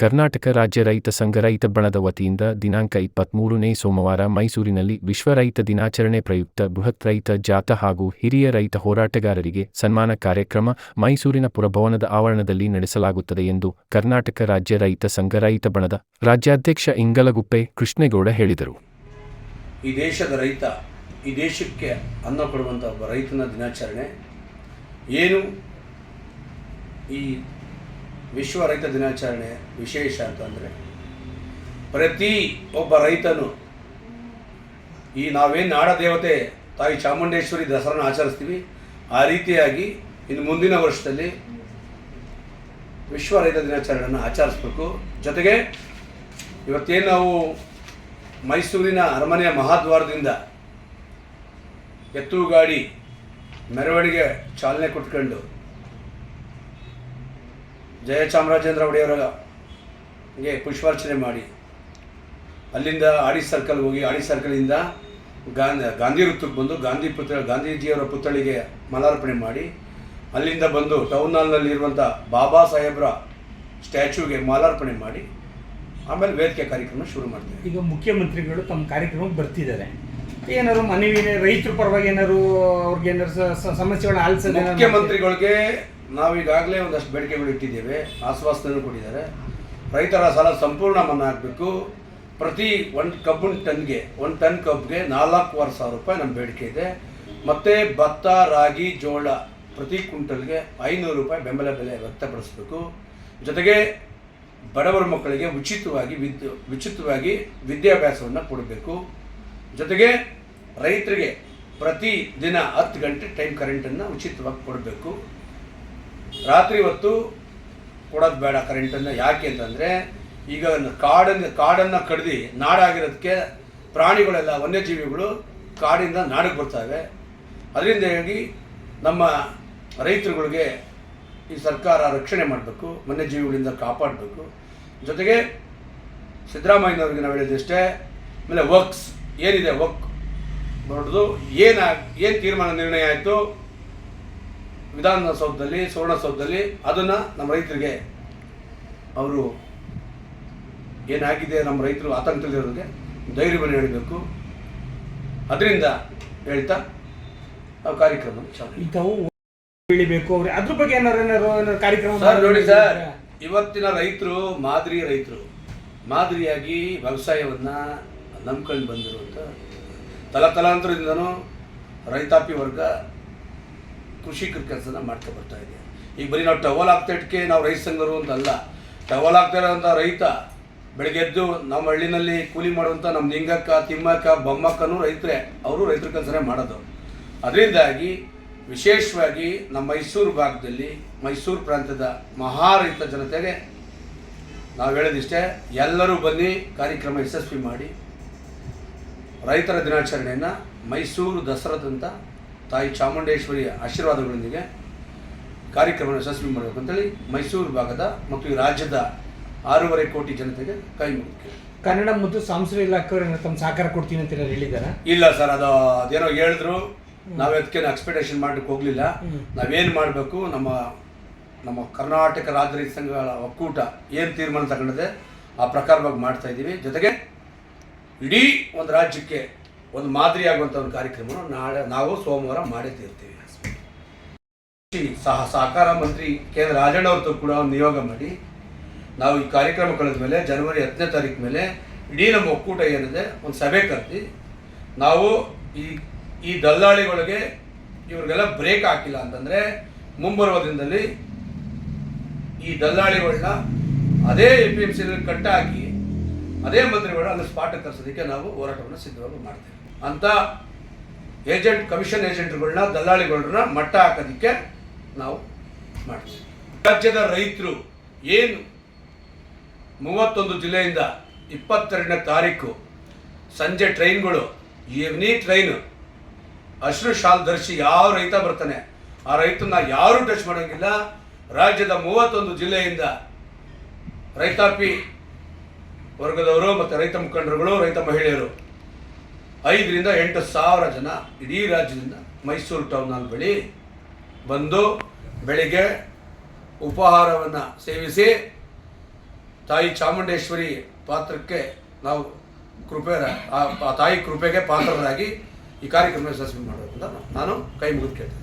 ಕರ್ನಾಟಕ ರಾಜ್ಯ ರೈತ ಸಂಘ ರೈತ ಬಣದ ವತಿಯಿಂದ ದಿನಾಂಕ ಇಪ್ಪತ್ಮೂರನೇ ಸೋಮವಾರ ಮೈಸೂರಿನಲ್ಲಿ ವಿಶ್ವ ರೈತ ದಿನಾಚರಣೆ ಪ್ರಯುಕ್ತ ಬೃಹತ್ ರೈತ ಜಾಥಾ ಹಾಗೂ ಹಿರಿಯ ರೈತ ಹೋರಾಟಗಾರರಿಗೆ ಸನ್ಮಾನ ಕಾರ್ಯಕ್ರಮ ಮೈಸೂರಿನ ಪುರಭವನದ ಆವರಣದಲ್ಲಿ ನಡೆಸಲಾಗುತ್ತದೆ ಎಂದು ಕರ್ನಾಟಕ ರಾಜ್ಯ ರೈತ ಸಂಘ ರೈತ ಬಣದ ರಾಜ್ಯಾಧ್ಯಕ್ಷ ಇಂಗಲಗುಪ್ಪೆ ಕೃಷ್ಣೇಗೌಡ ಹೇಳಿದರು. ಈ ದೇಶದ ರೈತ ಈ ದೇಶಕ್ಕೆ ಅನ್ನ ಕೊಡುವಂಥ ಒಬ್ಬ ರೈತನ ದಿನಾಚರಣೆ. ಏನು ಈ ವಿಶ್ವ ರೈತ ದಿನಾಚರಣೆ ವಿಶೇಷ ಅಂತಂದರೆ ಪ್ರತಿ ಒಬ್ಬ ರೈತನು ಈ ನಾವೇನು ನಾಡ ದೇವತೆ ತಾಯಿ ಚಾಮುಂಡೇಶ್ವರಿ ದಸರಾನ ಆಚರಿಸ್ತೀವಿ, ಆ ರೀತಿಯಾಗಿ ಇನ್ನು ಮುಂದಿನ ವರ್ಷದಲ್ಲಿ ವಿಶ್ವ ರೈತ ದಿನಾಚರಣೆಯನ್ನು ಆಚರಿಸ್ಬೇಕು. ಜೊತೆಗೆ ಇವತ್ತೇನು ನಾವು ಮೈಸೂರಿನ ಅರಮನೆಯ ಮಹಾದ್ವಾರದಿಂದ ಎತ್ತುಗಾಡಿ ಮೆರವಣಿಗೆ ಚಾಲನೆ ಕೊಟ್ಕೊಂಡು ಜಯಚಾಮರಾಜೇಂದ್ರ ಒಡೆಯವರಿಗೆ ಪುಷ್ಪಾರ್ಚನೆ ಮಾಡಿ. ಅಲ್ಲಿಂದ ಆಡಿ ಸರ್ಕಲ್ ಹೋಗಿ ಆಡಿ ಸರ್ಕಲಿಂದ ಗಾಂಧಿ ಗಾಂಧಿ ವೃತ್ತಕ್ಕೆ ಬಂದು ಗಾಂಧಿ ಪುತ್ರ ಗಾಂಧೀಜಿಯವರ ಪುತ್ಥಳಿಗೆ ಮಾಲಾರ್ಪಣೆ ಮಾಡಿ ಅಲ್ಲಿಂದ ಬಂದು ಟೌನ್ ಹಾಲ್ನಲ್ಲಿರುವಂಥ ಬಾಬಾ ಸಾಹೇಬ್ರ ಸ್ಟ್ಯಾಚ್ಯೂಗೆ ಮಾಲಾರ್ಪಣೆ ಮಾಡಿ ಆಮೇಲೆ ವೇದಿಕೆ ಕಾರ್ಯಕ್ರಮ ಶುರು ಮಾಡ್ತೀವಿ. ಈಗ ಮುಖ್ಯಮಂತ್ರಿಗಳು ತಮ್ಮ ಕಾರ್ಯಕ್ರಮಕ್ಕೆ ಬರ್ತಿದ್ದಾರೆ. ಏನಾದ್ರು ಮನವಿ ರೈತರ ಪರವಾಗಿ ಏನಾದ್ರು ಅವ್ರಿಗೆ ಏನಾದ್ರು ಸಮಸ್ಯೆಗಳನ್ನ ಆಲಿಸೋದು ಮುಖ್ಯಮಂತ್ರಿಗಳಿಗೆ ನಾವೀಗಾಗಲೇ ಒಂದಷ್ಟು ಬೇಡಿಕೆಗಳು ಇಟ್ಟಿದ್ದೇವೆ ಆಶ್ವಾಸನೆಯನ್ನು ಕೊಟ್ಟಿದ್ದಾರೆ. ರೈತರ ಸಾಲ ಸಂಪೂರ್ಣ ಮನ್ನಾ ಆಗಬೇಕು. ಪ್ರತಿ ಒಂದು ಕಬ್ಬಿನ ಟನ್ಗೆ, ಒಂದು ಟನ್ ಕಬ್ಬಿಗೆ ನಾಲ್ಕೂವರೆ ಸಾವಿರ ರೂಪಾಯಿ ನಮ್ಮ ಬೇಡಿಕೆ ಇದೆ. ಮತ್ತು ಭತ್ತ, ರಾಗಿ, ಜೋಳ ಪ್ರತಿ ಕ್ವಿಂಟಲ್ಗೆ ಐನೂರು ರೂಪಾಯಿ ಬೆಂಬಲ ಬೆಲೆ ವ್ಯಕ್ತಪಡಿಸಬೇಕು. ಜೊತೆಗೆ ಬಡವರ ಮಕ್ಕಳಿಗೆ ಉಚಿತವಾಗಿ ವಿದ್ಯು ಉಚಿತವಾಗಿ ವಿದ್ಯಾಭ್ಯಾಸವನ್ನು ಕೊಡಬೇಕು. ಜೊತೆಗೆ ರೈತರಿಗೆ ಪ್ರತಿ ದಿನ ಹತ್ತು ಗಂಟೆ ಟೈಮ್ ಕರೆಂಟನ್ನು ಉಚಿತವಾಗಿ ಕೊಡಬೇಕು. ರಾತ್ರಿ ಹೊತ್ತು ಕೊಡೋದು ಬೇಡ ಕರೆಂಟನ್ನು ಯಾಕೆ ಅಂತಂದರೆ, ಈಗ ಕಾಡನ್ನು ಕಾಡನ್ನು ಕಡ್ದು ನಾಡಾಗಿರೋದಕ್ಕೆ ಪ್ರಾಣಿಗಳೆಲ್ಲ, ವನ್ಯಜೀವಿಗಳು ಕಾಡಿಂದ ನಾಡಿಗೆ ಬರ್ತವೆ. ಅದರಿಂದಾಗಿ ನಮ್ಮ ರೈತರುಗಳಿಗೆ ಈ ಸರ್ಕಾರ ರಕ್ಷಣೆ ಮಾಡಬೇಕು, ವನ್ಯಜೀವಿಗಳಿಂದ ಕಾಪಾಡಬೇಕು. ಜೊತೆಗೆ ಸಿದ್ದರಾಮಯ್ಯನವ್ರಿಗೆ ನಾವು ಹೇಳಿದಷ್ಟೇ ಆಮೇಲೆ ವಕ್ಸ್, ಏನಿದೆ ವಕ್ ನೋಡೋದು ಏನಾಗಿ, ಏನು ತೀರ್ಮಾನ, ನಿರ್ಣಯ ಆಯಿತು? ವಿಧಾನಸೌಧದಲ್ಲಿ ಸುವರ್ಣಸೌಧದಲ್ಲಿ ಅದನ್ನು ನಮ್ಮ ರೈತರಿಗೆ ಅವರು ಏನಾಗಿದೆ ನಮ್ಮ ರೈತರು ಆತಂಕದಲ್ಲಿರೋದಕ್ಕೆ ಧೈರ್ಯವನ್ನು ಹೇಳಬೇಕು. ಅದರಿಂದ ಹೇಳ್ತಾ ನಾವು ಕಾರ್ಯಕ್ರಮ ಇಂಥವು ಬೆಳಿಬೇಕು. ಅವ್ರಿಗೆ ಅದ್ರ ಬಗ್ಗೆ ಏನಾರು ಏನಾರು ಏನಾರು ಕಾರ್ಯಕ್ರಮ ಸರ್ ನೋಡಿ ಸರ್ ಇವತ್ತಿನ ರೈತರು ಮಾದರಿ ರೈತರು ಮಾದರಿಯಾಗಿ ವ್ಯವಸಾಯವನ್ನು ನಂಬ್ಕೊಂಡು ಬಂದಿರುವಂಥ ತಲತಲಾಂತರದಿಂದನೂ ರೈತಾಪಿ ವರ್ಗ ಕೃಷಿಕರ ಕೆಲಸನ ಮಾಡ್ತಾ ಬರ್ತಾ ಇದೆ. ಈಗ ಬರೀ ನಾವು ಟವಲ್ ಆಗ್ತಾ ಇಟ್ಕೆ ನಾವು ರೈತ ಸಂಘರು ಅಂತ ಅಲ್ಲ ಟವಲ್ ಆಗ್ತಾ ಇರೋಂಥ ರೈತ ಬೆಳಗ್ಗೆ ಎದ್ದು ನಮ್ಮ ಹಳ್ಳಿನಲ್ಲಿ ಕೂಲಿ ಮಾಡುವಂಥ ನಮ್ಮ ನಿಂಗಕ್ಕ ತಿಮ್ಮಕ್ಕ, ಬೊಮ್ಮಕ್ಕನೂ ರೈತರೇ, ಅವರು ರೈತರ ಕೆಲಸನೇ ಮಾಡೋದು. ಅದರಿಂದಾಗಿ ವಿಶೇಷವಾಗಿ ನಮ್ಮ ಮೈಸೂರು ಭಾಗದಲ್ಲಿ, ಮೈಸೂರು ಪ್ರಾಂತ್ಯದ ಮಹಾ ರೈತ ಜನತೆಗೆ ನಾವು ಹೇಳೋದಿಷ್ಟೇ, ಎಲ್ಲರೂ ಬನ್ನಿ, ಕಾರ್ಯಕ್ರಮ ಯಶಸ್ವಿ ಮಾಡಿ, ರೈತರ ದಿನಾಚರಣೆಯನ್ನು ಮೈಸೂರು ದಸರಾದಂಥ ತಾಯಿ ಚಾಮುಂಡೇಶ್ವರಿಯ ಆಶೀರ್ವಾದಗಳೊಂದಿಗೆ ಕಾರ್ಯಕ್ರಮ ಯಶಸ್ವಿ ಮಾಡಬೇಕು ಅಂತೇಳಿ ಮೈಸೂರು ಭಾಗದ ಮತ್ತು ಈ ರಾಜ್ಯದ ಆರೂವರೆ ಕೋಟಿ ಜನತೆಗೆ ಕೈ ಮುಗಿತು. ಕನ್ನಡ ಮತ್ತು ಸಾಂಸ್ಕೃತಿಕ ಇಲಾಖೆಯವರು ತಮ್ಮ ಸಹಕಾರ ಕೊಡ್ತೀನಿ ಅಂತ ಹೇಳಿದ್ದಾರೆ? ಇಲ್ಲ ಸರ್ ಅದು ಅದೇನೋ ಹೇಳಿದ್ರು. ನಾವು ಅದಕ್ಕೆ ಎಕ್ಸ್ಪೆಕ್ಟೇಷನ್ ಮಾಡಲಿಕ್ಕೆ ಹೋಗಲಿಲ್ಲ. ನಾವೇನು ಮಾಡಬೇಕು? ನಮ್ಮ ನಮ್ಮ ಕರ್ನಾಟಕ ರಾಜ್ಯ ರೈತ ಸಂಘಗಳ ಒಕ್ಕೂಟ ಏನು ತೀರ್ಮಾನ ತಗೊಂಡಿದೆ ಆ ಪ್ರಕಾರವಾಗಿ ಮಾಡ್ತಾ ಇದ್ದೀವಿ ಜೊತೆಗೆ ಇಡೀ ಒಂದು ರಾಜ್ಯಕ್ಕೆ ಒಂದು ಮಾದರಿ ಆಗುವಂಥ ಒಂದು ಕಾರ್ಯಕ್ರಮವನ್ನು ನಾಳೆ ನಾವು ಸೋಮವಾರ ಮಾಡೇ ತೀರ್ತೀವಿ. ಸಹ ಸಹಕಾರ ಮಂತ್ರಿ ಕೆ ರಾಜಣ್ಣ ಅವ್ರದ್ದು ಕೂಡ ಒಂದು ನಿಯೋಗ ಮಾಡಿ ನಾವು ಈ ಕಾರ್ಯಕ್ರಮ ಕಳೆದ ಮೇಲೆ ಜನವರಿ ಹತ್ತನೇ ತಾರೀಕು ಮೇಲೆ ಇಡೀ ನಮ್ಮ ಒಕ್ಕೂಟ ಏನಿದೆ ಒಂದು ಸಭೆ ಕರೆದಿ ನಾವು ಈ ಈ ದಲ್ಲಾಳಿಗಳಿಗೆ ಇವ್ರಿಗೆಲ್ಲ ಬ್ರೇಕ್ ಹಾಕಿಲ್ಲ ಅಂತಂದರೆ ಮುಂಬರುವ ದಿನದಲ್ಲಿ ಈ ದಲ್ಲಾಳಿಗಳನ್ನ ಅದೇ ಎ ಪಿ ಎಂ ಸಿ ಕಟ್ಟಾಕಿ ಅದೇ ಮಂತ್ರಿಗಳನ್ನ ಅಲ್ಲಿ ಸ್ಪಾಟ್ ಕರೆಸೋದಕ್ಕೆ ನಾವು ಹೋರಾಟವನ್ನು ಸಿದ್ಧವಾಗಿ ಮಾಡ್ತೇವೆ. ಅಂತ ಏಜೆಂಟ್, ಕಮಿಷನ್ ಏಜೆಂಟ್ಗಳನ್ನ ದಲ್ಲಾಳಿಗಳನ್ನ ಮಟ್ಟ ಹಾಕೋದಕ್ಕೆ ನಾವು ಮಾಡ್ತೀವಿ. ರಾಜ್ಯದ ರೈತರು ಏನು ಮೂವತ್ತೊಂದು ಜಿಲ್ಲೆಯಿಂದ ಇಪ್ಪತ್ತೆರಡನೇ ತಾರೀಕು ಸಂಜೆ ಟ್ರೈನ್ಗಳು ಎವ್ನಿ ಟ್ರೈನು ಹಸಿರು ಶಾಲ್ ಧರಿಸಿ ಯಾವ ರೈತ ಬರ್ತಾನೆ, ಆ ರೈತನ ಯಾರೂ ಟಚ್ ಮಾಡೋಂಗಿಲ್ಲ. ರಾಜ್ಯದ ಮೂವತ್ತೊಂದು ಜಿಲ್ಲೆಯಿಂದ ರೈತಾಪಿ ವರ್ಗದವರು ಮತ್ತು ರೈತ ಮುಖಂಡರುಗಳು, ರೈತ ಮಹಿಳೆಯರು ಐದರಿಂದ ಎಂಟು ಸಾವಿರ ಜನ ಇಡೀ ರಾಜ್ಯದಿಂದ ಮೈಸೂರು ಟೌನ್ ಹಾಲ್ ಬಳಿ ಬಂದು ಬೆಳಿಗ್ಗೆ ಉಪಹಾರವನ್ನು ಸೇವಿಸಿ ತಾಯಿ ಚಾಮುಂಡೇಶ್ವರಿ ಪಾತ್ರಕ್ಕೆ ನಾವು ಕೃಪೆ ಆ ತಾಯಿ ಕೃಪೆಗೆ ಪಾತ್ರರಾಗಿ ಈ ಕಾರ್ಯಕ್ರಮ ಯಶಸ್ವಿ ಮಾಡೋದ್ರಿಂದ ನಾನು ಕೈ ಮುಗಿದು ಕೇಳ್ತೇನೆ.